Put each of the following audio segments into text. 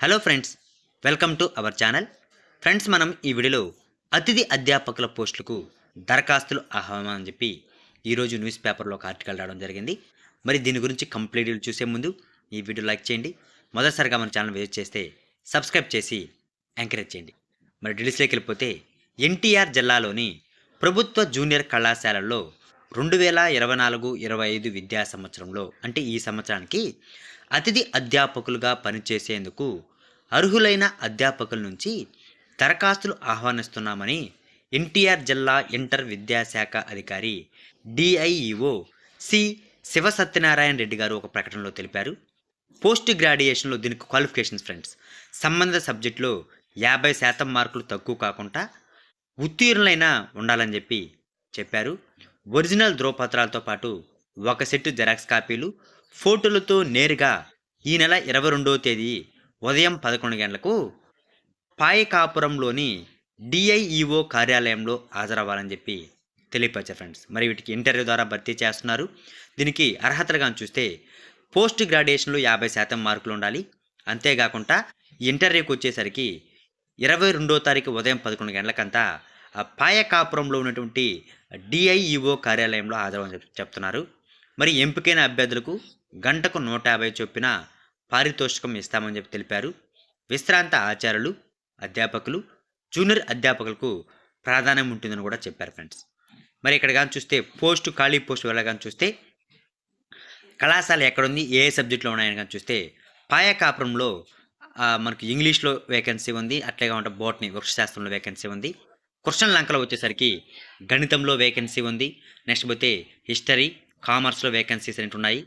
Hello friends welcome to our channel. Friends మనం ఈ వీడియోలో అతిథి అధ్యాపకుల పోస్టులకు దరఖాస్తులు ఆహ్వానం అని చెప్పి ఈరోజు న్యూస్ పేపర్లో ఒక ఆర్టికల్ రావడం జరిగింది. మరి దీని గురించి కంప్లీట్ చూసే ముందు ఈ వీడియో లైక్ చేయండి. మొదటిసారిగా మన ఛానల్ విజిట్ చేస్తే సబ్స్క్రైబ్ చేసి ఎంకరేజ్ చేయండి. మరి డీటెయిల్స్లోకి వెళ్ళిపోతే ఎన్టీఆర్ జిల్లాలోని ప్రభుత్వ జూనియర్ కళాశాలల్లో రెండు వేల ఇరవై నాలుగు ఇరవై ఐదు విద్యా సంవత్సరంలో అంటే ఈ సంవత్సరానికి అతిథి అధ్యాపకులుగా పనిచేసేందుకు అర్హులైన అధ్యాపకుల నుంచి దరఖాస్తులు ఆహ్వానిస్తున్నామని ఎన్టీఆర్ జిల్లా ఇంటర్ విద్యాశాఖ అధికారి డిఐఈఓ సి శివసత్యనారాయణ రెడ్డి గారు ఒక ప్రకటనలో తెలిపారు. పోస్ట్ గ్రాడ్యుయేషన్లో దీనికి క్వాలిఫికేషన్స్ ఫ్రెండ్స్. సంబంధిత సబ్జెక్టులో యాభై శాతం మార్కులు తక్కువ కాకుండా ఉత్తీర్ణులైన ఉండాలని చెప్పి చెప్పారు. ఒరిజినల్ ధ్రువపత్రాలతో పాటు ఒక సెట్టు జెరాక్స్ కాపీలు. ఫోటోలతో నేరుగా ఈ నెల ఇరవై రెండవ తేదీ ఉదయం పదకొండు గంటలకు పాయకాపురంలోని డిఐఈఓ కార్యాలయంలో హాజరవ్వాలని చెప్పి తెలియపరిచారు ఫ్రెండ్స్. మరి వీటికి ఇంటర్వ్యూ ద్వారా భర్తీ చేస్తున్నారు. దీనికి అర్హతలుగా చూస్తే పోస్ట్ గ్రాడ్యుయేషన్లో యాభై శాతం మార్కులు ఉండాలి. అంతేకాకుండా ఇంటర్వ్యూకి వచ్చేసరికి ఇరవై రెండో తారీఖు ఉదయం పదకొండు గంటలకంతా ఆ పాయకాపురంలో ఉన్నటువంటి డిఐఈఓ కార్యాలయంలో హాజరవని చెప్తున్నారు. మరి ఎంపికైన అభ్యర్థులకు గంటకు నూట యాభై చొప్పున పారితోషికం ఇస్తామని చెప్పి తెలిపారు. విశ్రాంత ఆచార్యులు అధ్యాపకులు జూనియర్ అధ్యాపకులకు ప్రాధాన్యం ఉంటుందని కూడా చెప్పారు ఫ్రెండ్స్. మరి ఇక్కడ కానీ చూస్తే పోస్టు ఖాళీ పోస్ట్ వెళ్ళగాని చూస్తే కళాశాల ఎక్కడుంది ఏ సబ్జెక్టులో ఉన్నాయని కానీ చూస్తే పాయకాపురంలో మనకు ఇంగ్లీష్లో వేకెన్సీ ఉంది అట్లాగే ఉంటే బోట్ని వృక్షశాస్త్రంలో వేకెన్సీ ఉంది. కృష్ణ లంకలో వచ్చేసరికి గణితంలో వేకెన్సీ ఉంది. నెక్స్ట్ పోతే హిస్టరీ కామర్స్లో వేకెన్సీస్ అనేవి ఉన్నాయి.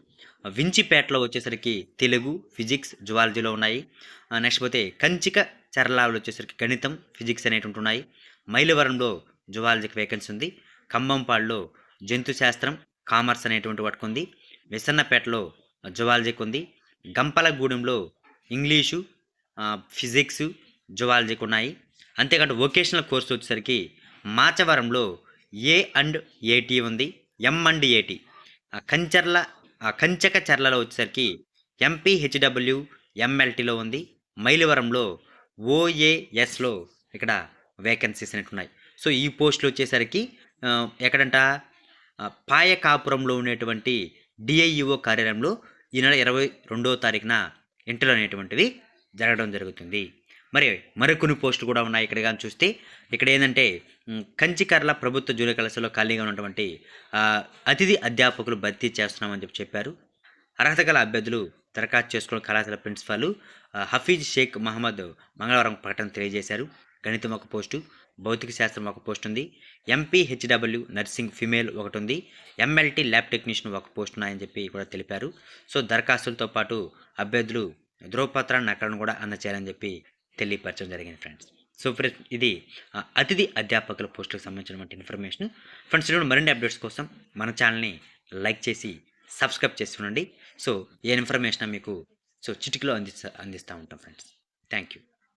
వించిపేటలో వచ్చేసరికి తెలుగు ఫిజిక్స్ జువాలజీలో ఉన్నాయి. నెక్స్ట్ పోతే కంచిక చర్లాలు వచ్చేసరికి గణితం ఫిజిక్స్ అనేటువంటి ఉన్నాయి. మైలవరంలో జువాలజీకి వేకెన్సీ ఉంది. ఖమ్మంపాడులో జంతు శాస్త్రం కామర్స్ అనేటువంటి వాటికి ఉంది. విసన్నపేటలో జువాలజీకి ఉంది. గంపలగూడెంలో ఇంగ్లీషు ఫిజిక్స్ జువాలజీకి ఉన్నాయి. అంతేకాకుండా వొకేషనల్ కోర్సు వచ్చేసరికి మాచవరంలో ఏ అండ్ ఏటీ ఉంది. ఎం అండ్ ఏటీ కంచర్ల ఆ, కంచక చర్లలో వచ్చేసరికి ఎంపీ హెచ్డబ్ల్యూ ఎంఎల్టీలో ఉంది. మైలవరంలో ఓఏఎస్లో ఇక్కడ వేకెన్సీస్ అనేవి ఉన్నాయి. సో ఈ పోస్టులు వచ్చేసరికి ఎక్కడంట? పాయకాపురంలో ఉండేటువంటి డిఐఈఓ కార్యాలయంలో ఈ నెల ఇరవై రెండవ తారీఖున ఇంటర్వ్యూ అనేటువంటివి జరగడం జరుగుతుంది. మరి మరికొన్ని పోస్టులు కూడా ఉన్నాయి. ఇక్కడ కానీ చూస్తే ఇక్కడ ఏంటంటే కంచికర్ల ప్రభుత్వ జూనియర్ కళాశాలలో ఖాళీగా ఉన్నటువంటి అతిథి అధ్యాపకులు భర్తీ చేస్తున్నామని చెప్పి చెప్పారు. అర్హత గల అభ్యర్థులు దరఖాస్తు చేసుకున్న కళాశాల ప్రిన్సిపాల్ హఫీజ్ షేక్ మహమ్మద్ మంగళవారం ప్రకటన తెలియజేశారు. గణితం ఒక పోస్టు భౌతిక శాస్త్రం ఒక పోస్ట్ ఉంది. ఎంపీ హెచ్డబ్ల్యూ నర్సింగ్ ఫిమేల్ ఒకటి ఉంది. ఎంఎల్టీ ల్యాబ్ టెక్నీషియన్ ఒక పోస్ట్ ఉన్నాయని చెప్పి కూడా తెలిపారు. సో దరఖాస్తులతో పాటు అభ్యర్థులు ధ్రువపత్రాన్ని నకలను కూడా అందచేయాలని చెప్పి తెలియపరచడం జరిగింది ఫ్రెండ్స్ సో ఫ్రెండ్స్ ఇది అతిథి అధ్యాపకుల పోస్టులకు సంబంధించినటువంటి ఇన్ఫర్మేషన్ ఫ్రెండ్స్ ఇటువంటి మరిన్ని అప్డేట్స్ కోసం మన ఛానల్ని లైక్ చేసి సబ్స్క్రైబ్ చేసి సో ఏ ఇన్ఫర్మేషన్ మీకు సో చిటికలో అందిస్తా అందిస్తూ ఉంటాం ఫ్రెండ్స్ థ్యాంక్ యూ